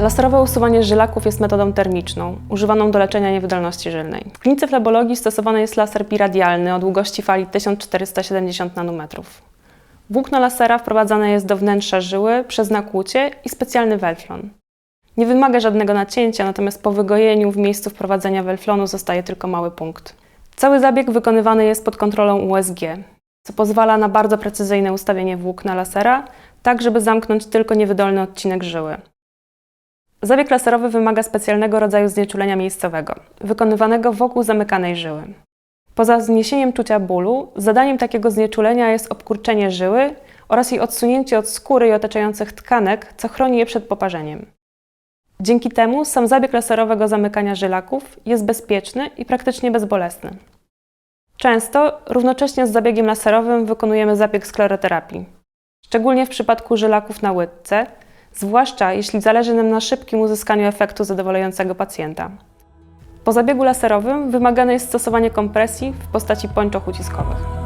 Laserowe usuwanie żylaków jest metodą termiczną, używaną do leczenia niewydolności żylnej. W klinice flebologii stosowany jest laser biradialny o długości fali 1470 nanometrów. Włókno lasera wprowadzane jest do wnętrza żyły przez nakłucie i specjalny welflon. Nie wymaga żadnego nacięcia, natomiast po wygojeniu w miejscu wprowadzenia welflonu zostaje tylko mały punkt. Cały zabieg wykonywany jest pod kontrolą USG, co pozwala na bardzo precyzyjne ustawienie włókna lasera, tak żeby zamknąć tylko niewydolny odcinek żyły. Zabieg laserowy wymaga specjalnego rodzaju znieczulenia miejscowego, wykonywanego wokół zamykanej żyły. Poza zniesieniem czucia bólu, zadaniem takiego znieczulenia jest obkurczenie żyły oraz jej odsunięcie od skóry i otaczających tkanek, co chroni je przed poparzeniem. Dzięki temu sam zabieg laserowego zamykania żylaków jest bezpieczny i praktycznie bezbolesny. Często równocześnie z zabiegiem laserowym wykonujemy zabieg skleroterapii, szczególnie w przypadku żylaków na łydce, zwłaszcza jeśli zależy nam na szybkim uzyskaniu efektu zadowalającego pacjenta. Po zabiegu laserowym wymagane jest stosowanie kompresji w postaci pończoch uciskowych.